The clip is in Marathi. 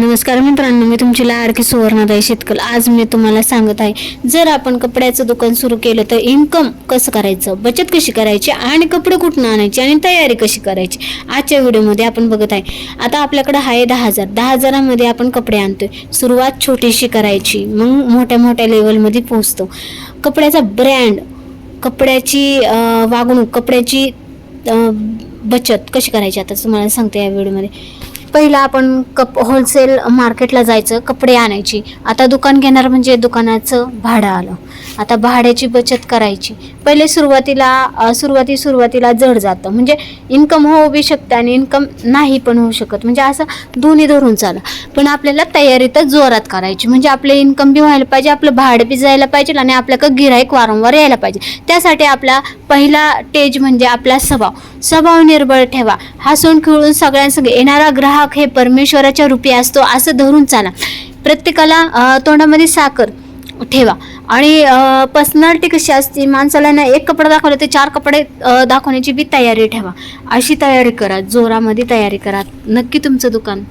नमस्कार मित्रांनो मी तुमची लाडकी सुवर्णाताई शेतकल आज मी तुम्हाला सांगत आहे जर आपण कपड्याचं दुकान सुरू केलं तर इन्कम कसं करायचं बचत कशी करायची आणि कपडे कुठून आणायचे आणि तयारी कशी करायची आजच्या व्हिडिओमध्ये आपण बघत आहे. आता आपल्याकडे आहे दहा हजार. दहा हजारामध्ये आपण कपडे आणतोय. सुरुवात छोटीशी करायची मग मोठ्या मोठ्या लेवलमध्ये पोहोचतो. कपड्याचा ब्रँड कपड्याची वागणूक कपड्याची बचत कशी करायची आता तुम्हाला सांगते या व्हिडिओमध्ये. पहिला आपण कप होलसेल मार्केटला जायचं कपडे आणायची. आता दुकान घेणार म्हणजे दुकानाचं भाडं आलं. आता भाड्याची बचत करायची. पहिले सुरुवातीला सुरुवाती सुरुवातीला जड जातं. म्हणजे इन्कम होऊ बी शकतं आणि इन्कम नाही पण होऊ शकत. म्हणजे असं दोन्ही धरून चालं. पण आपल्याला तयारी तर जोरात करायची. म्हणजे आपले इन्कम बी व्हायला पाहिजे आपलं भाडं बी जायला पाहिजे आणि आपल्याकडं गिराईक वारंवार यायला पाहिजे. त्यासाठी आपला पहिला टेज म्हणजे आपला स्वभाव स्वभाव निर्बळ ठेवा. हसून खेळून सगळ्यांसंग येणारा ग्राहक हे परमेश्वराच्या रूपी असतो असं धरून चाला. प्रत्येकाला तोंडामध्ये साखर ठेवा. आणि पर्सनॅलिटी कशी असते माणसाला ना एक कपडा दाखवलं ते चार कपडे दाखवण्याची बी तयारी ठेवा. अशी तयारी करा जोरामध्ये तयारी करा. नक्की तुमचं दुकान